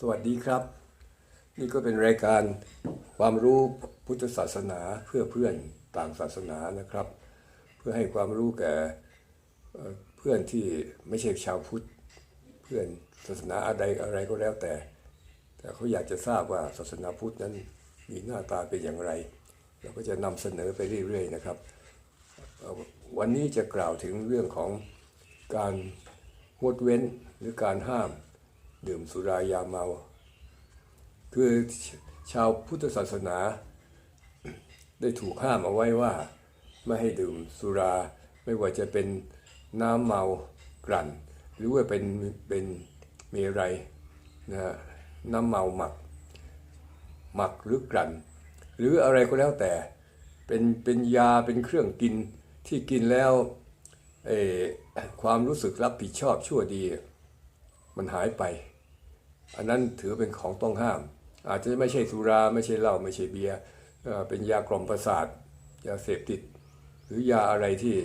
สวัสดีครับ นี่ก็เป็นรายการความรู้พุทธศาสนาเพื่อเพื่อนต่างศาสนานะครับ เพื่อให้ความรู้แก่เพื่อนที่ไม่ใช่ชาวพุทธ เพื่อนศาสนาอะไรอะไรก็แล้วแต่ แต่เขาอยากจะทราบว่าศาสนาพุทธนั้นมีหน้าตาเป็นอย่างไร เราก็จะนำเสนอไปเรื่อยๆนะครับ วันนี้จะกล่าวถึงเรื่องของการงดเว้นหรือการห้าม ดื่มสุรายาเมา คือชาวพุทธศาสนา ได้ถูกห้ามเอาไว้ว่า ไม่ให้ดื่มสุราไม่ว่าจะเป็นน้ำเมากลั่น หรือว่าเป็นเป็นเมรัยนะฮะน้ำเมาหมัก หมักหรือกลั่น หรืออะไรก็แล้วแต่เป็นเป็นยาเป็นเครื่องกินที่กินแล้วเออความรู้สึกรับผิดชอบชั่วดี มันหายไป อันนั้นถือเป็นของต้องห้าม อาจจะไม่ใช่สุราไม่ใช่เหล้าไม่ใช่เบียร์เป็นยากล่อมประสาทยาเสพติด หรือยาอะไรที่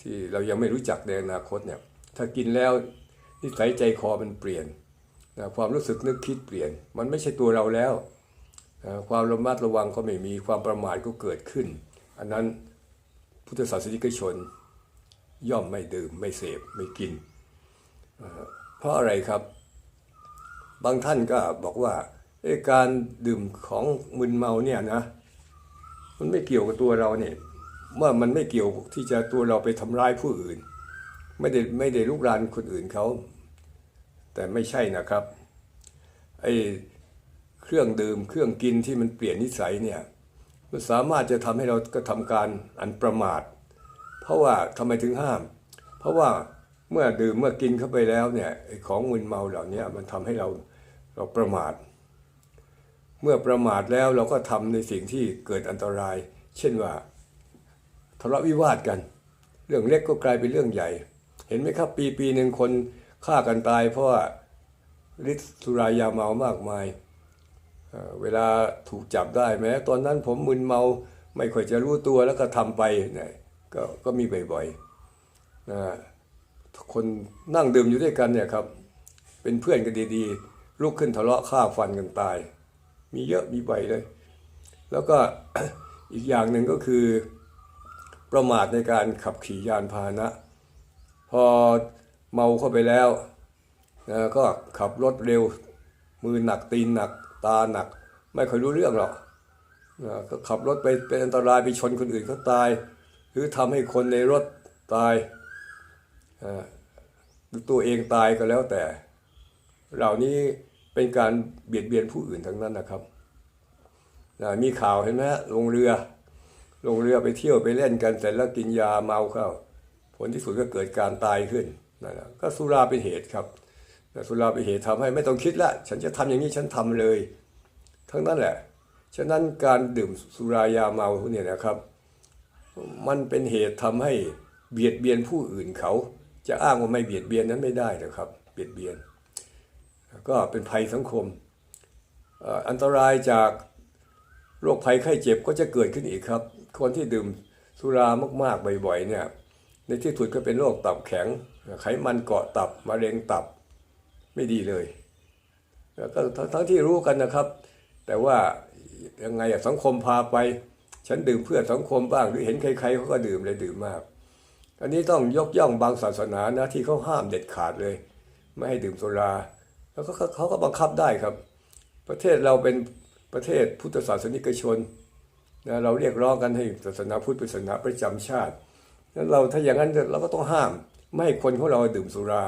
ที่เรายังไม่รู้จักในอนาคตเนี่ยถ้ากินแล้วนิสัยใจคอมันเปลี่ยนนะความรู้สึกนึกคิดเปลี่ยน มันไม่ใช่ตัวเราแล้วนะความระมัดระวังก็ไม่มีความประมาทก็เกิดขึ้น อันนั้นพุทธศาสนิกชน ย่อมไม่ดื่มไม่เสพไม่กิน เพราะอะไรครับ บางท่านก็บอกว่าการดื่มของมึนเมาเนี่ยนะ มันไม่เกี่ยวกับตัวเราเนี่ยเมื่อมันไม่เกี่ยวที่จะตัวเราไปทำร้ายผู้อื่น ไม่ได้ไม่ได้ลุกรานคนอื่นเขา แต่ไม่ใช่นะครับไอ้เครื่องดื่มเครื่องกินที่มันเปลี่ยนนิสัยเนี่ยมันสามารถจะทำให้เรากระทำการอันประมาท เพราะว่าทำไมถึงห้าม เพราะว่าเมื่อดื่มเมื่อกินเข้าไปแล้วเนี่ยของมึนเมาเหล่านี้มันทำให้เรา เราประมาท เมื่อประมาทแล้วเราก็ทำในสิ่งที่เกิดอันตราย เช่นว่าทะเลาะวิวาทกัน เรื่องเล็กก็กลายเป็นเรื่องใหญ่ เห็นไหมครับปีปีหนึ่งคนฆ่ากันตาย เพราะว่าฤทธิ์สุรายาเมามากมายเเวลาถูกจับได้แม้ ตอนนั้นผมมึนเมาไม่ค่อยจะรู้ตัวแล้วก็ทำไปเนี่ยก็ก็มีบ่อยๆนะคนนั่งดื่มอยู่ด้วยกันเนี่ยครับ เป็นเพื่อนกันดีๆ ลุกขึ้นทะเลาะฆ่าฟันกันตาย มีเยอะมีบ่อยเลย แล้วก็อีกอย่างหนึ่งก็คือ ประมาทในการขับขี่ยานพาหนะ พอเมาเข้าไปแล้วนะก็ขับรถเร็ว มือหนักตีนหนักตาหนัก ไม่ค่อยรู้เรื่องหรอกนะก็ขับรถไปเป็นอันตรายไปชนคนอื่นเขาตาย หรือทำให้คนในรถตายหรือตัวเองตายก็แล้วแต่ เหล่านี้ เป็นการเบียดเบียนผู้อื่นทั้งนั้นนะครับนะมีข่าวเห็นไหมฮะลงเรือ ลงเรือไปเที่ยวไปเล่นกันเสร็จแล้วกินยาเมาเข้า ผลที่สุดก็เกิดการตายขึ้นนะก็สุราเป็นเหตุครับแต่สุราเป็นเหตุทำให้ไม่ต้องคิดละ ฉันจะทำอย่างนี้ฉันทำเลย ทั้งนั้นแหละ ฉะนั้นการดื่มสุรายาเมาเนี่ยนะครับ มันเป็นเหตุทำให้เบียดเบียนผู้อื่นเขา จะอ้างว่าไม่เบียดเบียนนั้นไม่ได้นะครับ เบียดเบียน ก็เป็นภัยสังคม อันตรายจากโรคภัยไข้เจ็บก็จะเกิดขึ้นอีกครับ คนที่ดื่มสุรามากๆบ่อยๆเนี่ยในที่สุดก็เป็นโรคตับแข็ง ไขมันเกาะตับมะเร็งตับไม่ดีเลยแล้วก็ทั้งที่รู้กันนะครับ แต่ว่ายังไงสังคมพาไป ฉันดื่มเพื่อสังคมบ้างหรือเห็นใครๆเขาก็ดื่มเลยดื่มมาก อันนี้ต้องยกย่องบางศาสนานะที่เขาห้ามเด็ดขาดเลย ไม่ให้ดื่มสุรา แล้วก็เขาก็บังคับได้ครับ ประเทศเราเป็นประเทศพุทธศาสนิกชนนะเราเรียกร้องกันให้ศาสนาพุทธเป็นศาสนาประจำชาตินั้นเราถ้าอย่างนั้นเราก็ต้องห้าม ไม่ให้คนของเราดื่มสุรา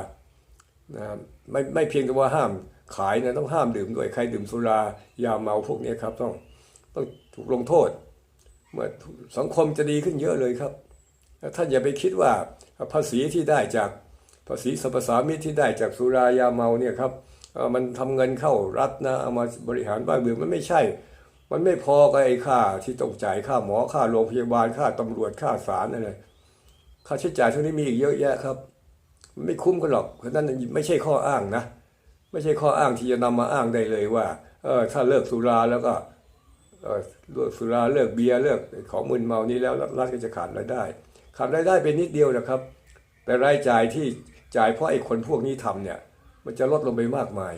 นะไม่ไม่เพียงแต่ว่าห้ามขายนะต้องห้ามดื่มด้วยใครดื่มสุรายาเมาพวกนี้ครับต้องต้องถูกลงโทษเมื่อสังคมจะดีขึ้นเยอะเลยครับท่านอย่าไปคิดว่าภาษีที่ได้จากภาษีสรรพสามิตที่ได้จากสุรายาเมาเนี่ยครับ มันทำเงินเข้ารัฐนะเอามาบริหารบ้านเมืองมันไม่ใช่ มันไม่พอกับไอ้ค่าที่ต้องจ่ายค่าหมอค่าโรงพยาบาลค่าตำรวจค่าศาลอะไรค่าใช้จ่ายทั้งนี้มีอีกเยอะแยะครับมันไม่คุ้มกันหรอกเพราะนั้นไม่ใช่ข้ออ้างนะ ไม่ใช่ข้ออ้างที่จะนำมาอ้างได้เลยว่าเออถ้าเลิกสุราแล้วก็เออเลิกสุราเลิกเบียร์เลิกของมึนเมานี้แล้วรัฐก็จะขาดรายได้ขาดรายได้เป็นนิดเดียวนะครับ แต่รายจ่ายที่จ่ายเพราะไอ้คนพวกนี้ทำเนี่ย มันจะลดลงไปมากมาย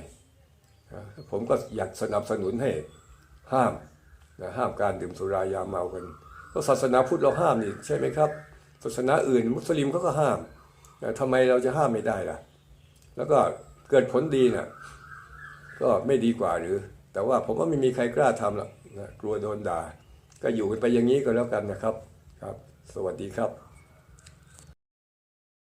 ผมก็อยากสนับสนุนให้ห้ามนะห้ามการดื่มสุรายาเมากันก็ศาสนาพุทธเราห้ามนี่ใช่ไหมครับ ศาสนาอื่น มุสลิมเขาก็ห้ามนะทำไมเราจะห้ามไม่ได้ล่ะ แล้วก็เกิดผลดีนะก็ไม่ดีกว่าหรือ แต่ว่าผมว่าไม่มีใครกล้าทำหรอกนะกลัวโดนด่า ก็อยู่กันไปอย่างนี้ก็แล้วกันนะครับครับ สวัสดีครับ